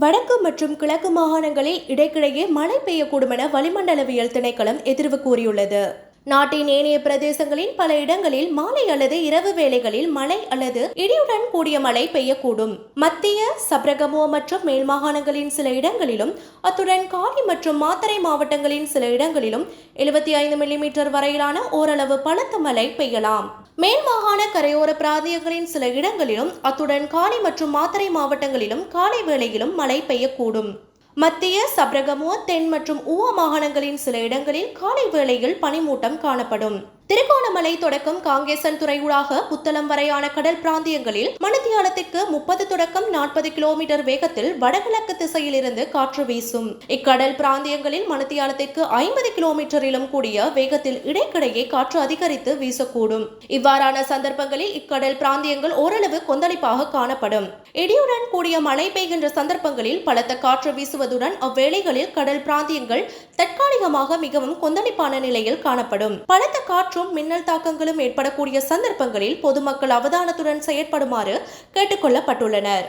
வடக்கு மற்றும் கிழக்கு மாகாணங்களில் இடைக்கிடையே மழை பெய்யக்கூடும் என வளிமண்டலவியல் திணைக்களம் எதிர்வு கூறியுள்ளது. நாட்டின் ஏனைய பிரதேசங்களின் பல இடங்களில் மாலை அல்லது இரவு வேளைகளில் மழை அல்லது இடியுடன் கூடிய மழை பெய்யக்கூடும். மத்திய சப்ரகமோ மற்றும் மேல் மாகாணங்களின் சில இடங்களிலும் அத்துடன் காலி மற்றும் மாத்தரை மாவட்டங்களின் சில இடங்களிலும் எழுபத்தி ஐந்து மில்லிமீட்டர் வரையிலான ஓரளவு பலத்த மழை பெய்யலாம். மேல் மாகாண கரையோர பிராந்தியங்களின் சில இடங்களிலும் அத்துடன் காலை மற்றும் மாத்தறை மாவட்டங்களிலும் காலை வேளையிலும் மழை பெய்யக்கூடும். மத்திய சப்ரகமோ தென் மற்றும் ஊவா மாகாணங்களின் சில இடங்களில் காலை வேளையில் பனிமூட்டம் காணப்படும். திருகோணமலை தொடக்கம் காங்கேசன் துறையூடாக புத்தளம் வரையான கடல் பிராந்தியங்களில் மணித்தியாலத்திற்கு முப்பது தொடக்கம் நாற்பது கிலோமீட்டர் வேகத்தில் வடகிழக்கு திசையில் இருந்து காற்று வீசும். இக்கடல் பிராந்தியங்களில் மணித்தியாலத்திற்கு ஐம்பது கிலோமீட்டரிலும் கூடிய வேகத்தில் இடைக்கிடையே காற்று அதிகரித்து வீசக்கூடும். இவ்வாறான சந்தர்ப்பங்களில் இக்கடல் பிராந்தியங்கள் ஓரளவு கொந்தளிப்பாக காணப்படும். இடியுடன் கூடிய மழை பெய்கின்ற சந்தர்ப்பங்களில் பலத்த காற்று வீசுவதுடன் அவ்வேளைகளில் கடல் பிராந்தியங்கள் தற்காலிகமாக மிகவும் கொந்தளிப்பான நிலையில் காணப்படும். பலத்த காற்றும் மின்னல் தாக்கங்களும் ஏற்படக்கூடிய சந்தர்ப்பங்களில் பொதுமக்கள் அவதானத்துடன் செயற்படுமாறு கேட்டுக்கொள்ளப்பட்டுள்ளனர்.